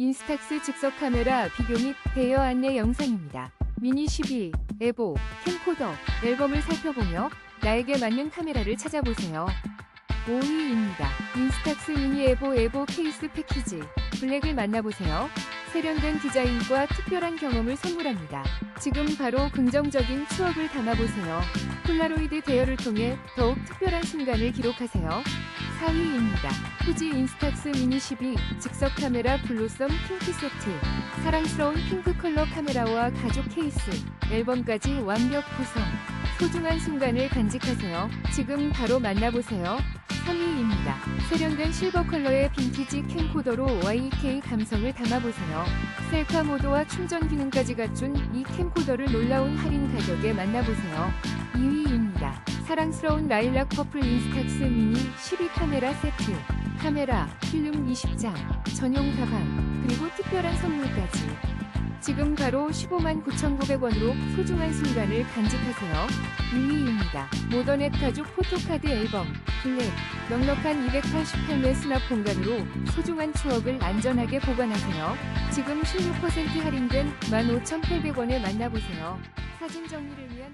인스탁스 즉석 카메라 비교 및 대여 안내 영상입니다. 미니 12, 에보, 캠코더, 앨범을 살펴보며 나에게 맞는 카메라를 찾아보세요. 5위입니다. 인스탁스 미니 에보 에보 케이스 패키지 블랙을 만나보세요. 세련된 디자인과 특별한 경험을 선물합니다. 지금 바로 긍정적인 추억을 담아보세요. 폴라로이드 대여를 통해 더욱 특별한 순간을 기록하세요. 4위입니다. 후지 인스탁스 미니 12 즉석 카메라 블루썸 핑크 세트 사랑스러운 핑크 컬러 카메라와 가죽 케이스 앨범까지 완벽 구성 소중한 순간을 간직하세요. 지금 바로 만나보세요. 3위입니다. 세련된 실버 컬러의 빈티지 캠코더로 YK 감성을 담아보세요. 셀카 모드와 충전 기능까지 갖춘 이 캠코더를 놀라운 할인 가격에 만나보세요. 2위입니다. 사랑스러운 라일락 퍼플 인스탁스 미니 12 카메라 세트. 카메라, 필름 20장, 전용 가방, 그리고 특별한 선물까지. 지금 바로 15만 9,900원으로 소중한 순간을 간직하세요. 2위입니다. 모더넷 가죽 포토카드 앨범, 블랙, 넉넉한 288매 수납 공간으로 소중한 추억을 안전하게 보관하세요. 지금 16% 할인된 15,800원에 만나보세요. 사진 정리를 위한